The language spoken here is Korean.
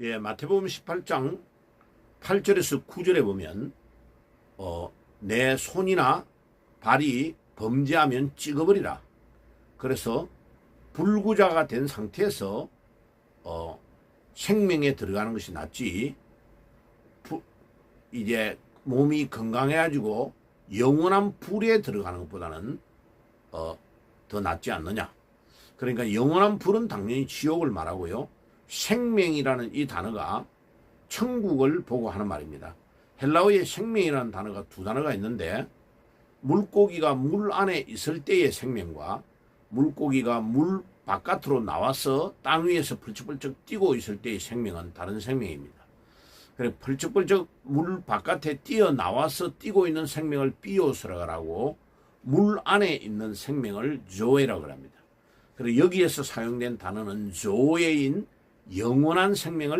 예, 마태복음 18장 8절에서 9절에 보면 어, 내 손이나 발이 범죄하면 찍어버리라. 그래서 불구자가 된 상태에서 어, 생명에 들어가는 것이 낫지. 부- 이제 몸이 건강해가지고 영원한 불에 들어가는 것보다는 어, 더 낫지 않느냐. 그러니까 영원한 불은 당연히 지옥을 말하고요. 생명이라는 이 단어가 천국을 보고 하는 말입니다. 헬라어에 생명이라는 단어가 두 단어가 있는데 물고기가 물 안에 있을 때의 생명과 물고기가 물 바깥으로 나와서 땅 위에서 펄쩍펄쩍 뛰고 있을 때의 생명은 다른 생명입니다. 그래 펄쩍펄쩍 물 바깥에 뛰어 나와서 뛰고 있는 생명을 비오스라고 물 안에 있는 생명을 조에라고 합니다. 그리고 여기에서 사용된 단어는 조에인 영원한 생명을